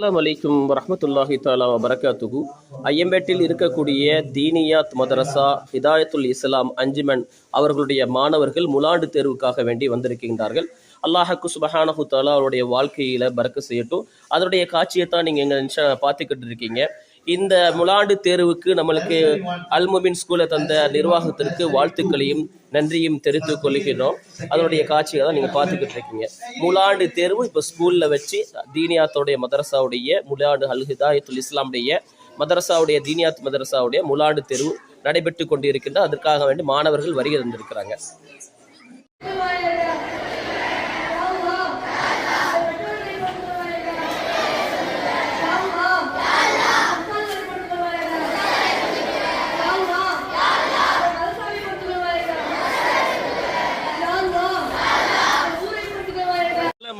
அஸ்லாம் வலைக்கும் வரமத்துல்லாஹி தாலா வரகாத்துகு ஐயம்பேட்டில் இருக்கக்கூடிய தீனியாத் மதரசா ஹிதாயத்துல் இஸ்லாம் அஞ்சுமன் அவர்களுடைய மாணவர்கள் முலாண்டு தேர்வுக்காக வேண்டி வந்திருக்கின்றார்கள். அல்லாஹக்கு சுபஹானஹு தாலா அவருடைய வாழ்க்கையில் பறக்க செய்யட்டும். அதனுடைய காட்சியை தான் நீங்கள் எங்க பார்த்துக்கிட்டு இருக்கீங்க. இந்த முலாண்டு தேர்வுக்கு நம்மளுக்கு அல்முபின் ஸ்கூலை தந்த நிர்வாகத்திற்கு வாழ்த்துக்களையும் நன்றியும் தெரிவித்துக் கொள்கிறோம் அதனுடைய காட்சியை தான் நீங்கள் பார்த்துக்கிட்டு இருக்கீங்க. முலாண்டு தேர்வு இப்போ ஸ்கூலில் வச்சு தீனியாத்தோடைய மதரசாவுடைய முலாண்டு அல்ஹிதாயத்துல் இஸ்லாமுடைய மதரசாவுடைய தீனியாத் மதரசாவுடைய முலாண்டு தேர்வு நடைபெற்று கொண்டிருக்கின்ற அதற்காக வேண்டி மாணவர்கள் வருகை தந்திருக்கிறாங்க.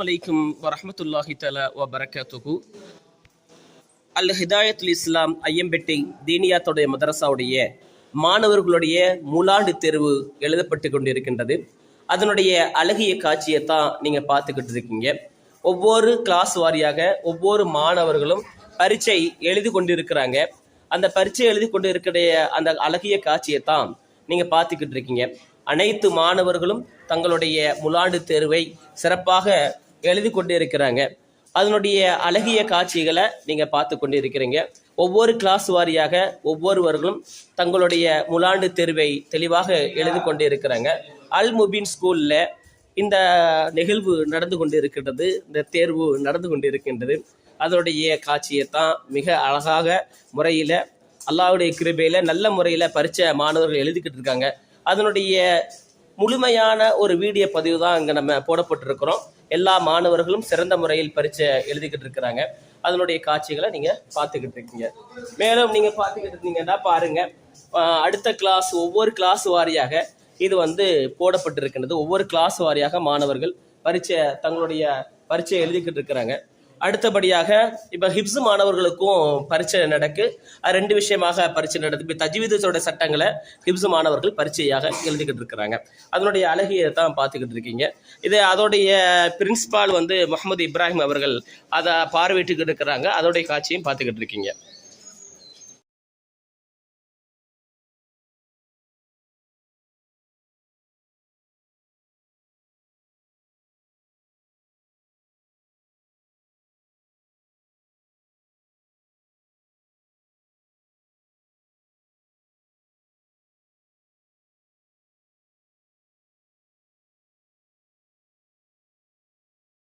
அஸ்ஸலாமு அலைக்கும் வரஹ்மத்துல்லாஹி தஆலா வ அல் ஹிதாயத்துல் இஸ்லாம் ஐயம்பேட்டை தீனியாத்துடைய மதரசாவுடைய மாணவர்களுடைய முலாண்டு தேர்வு எழுதப்பட்டு கொண்டிருக்கின்றது அதனுடைய அழகிய காட்சியை தான் நீங்கள் பார்த்துக்கிட்டு இருக்கீங்க ஒவ்வொரு கிளாஸ் வாரியாக ஒவ்வொரு மாணவர்களும் பரீட்சை எழுதி கொண்டிருக்கிறாங்க அந்த பரீட்சை எழுதி கொண்டு இருக்கிற அந்த அழகிய காட்சியை தான் நீங்கள் பார்த்துக்கிட்டு இருக்கீங்க அனைத்து மாணவர்களும் தங்களுடைய முலாண்டு தேர்வை சிறப்பாக எழுதி கொண்டு இருக்கிறாங்க அதனுடைய அழகிய காட்சிகளை நீங்கள் பார்த்து கொண்டு இருக்கிறீங்க ஒவ்வொரு கிளாஸ் வாரியாக ஒவ்வொருவர்களும் தங்களுடைய முலாண்டு தேர்வை தெளிவாக எழுதி கொண்டு இருக்கிறாங்க அல் முபின் ஸ்கூலில் இந்த நிகழ்வு நடந்து கொண்டு இருக்கின்றது இந்த தேர்வு நடந்து கொண்டு இருக்கின்றது அதனுடைய காட்சியை தான் மிக அழகாக முறையில் அல்லாவுடைய கிருபையில் நல்ல முறையில் பரிச்ச மாணவர்கள் எழுதிக்கிட்டு இருக்காங்க. அதனுடைய முழுமையான ஒரு வீடியோ பதிவு தான் இங்கே நம்ம போடப்பட்டிருக்கிறோம். எல்லா மாணவர்களும் சிறந்த முறையில் பரீட்சை எழுதிக்கிட்டு இருக்கிறாங்க. அதனுடைய காட்சிகளை நீங்கள் பார்த்துக்கிட்டு இருக்கீங்க. மேலும் நீங்கள் பார்த்துக்கிட்டு இருக்கீங்கன்னா பாருங்க அடுத்த கிளாஸ் ஒவ்வொரு கிளாஸ் வாரியாக இது வந்து போடப்பட்டிருக்கின்றது. ஒவ்வொரு கிளாஸ் வாரியாக மாணவர்கள் பரீட்சை தங்களுடைய பரீட்சை எழுதிக்கிட்டு இருக்கிறாங்க. அடுத்தபடியாக இப்போ ஹிப்ஸ் மாணவர்களுக்கும் பரீட்சை நடக்கு. அது ரெண்டு விஷயமாக பரீட்சை நடக்குது இப்போ தஜ்வீதத்தோட சட்டங்களை ஹிப்ஸ் மாணவர்கள் பரீட்சையாக எழுதிக்கிட்டு இருக்கிறாங்க. அதனுடைய அழகியை தான் பார்த்துக்கிட்டு இருக்கீங்க. இது அதோடைய பிரின்சிபால் வந்து முகமது இப்ராஹிம் அவர்கள் அதை பார்வையிட்டுக்கிட்டு இருக்கிறாங்க. அதோடைய காட்சியும் பார்த்துக்கிட்டு இருக்கீங்க.